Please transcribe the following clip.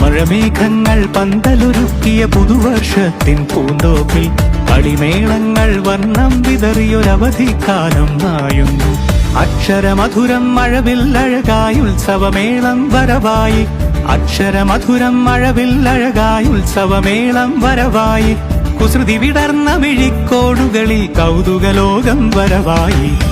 മഴമേഘങ്ങൾ പന്തലുരുക്കിയ പുതുവർഷത്തിൻ പൂന്തോപ്പിൽ കളിമേളങ്ങൾ വർണം വിതറിയൊരവധിക്കാലം നായുന്നു. അക്ഷരമധുരം മഴവിൽ അഴകായി ഉത്സവമേളം വരവായി. അക്ഷരമധുരം മഴവിൽ അഴകായി ഉത്സവമേളം വരവായി. കുസൃതി വിടർന്ന മിഴിക്കോടുകളിൽ കൗതുകലോകം വരവായി.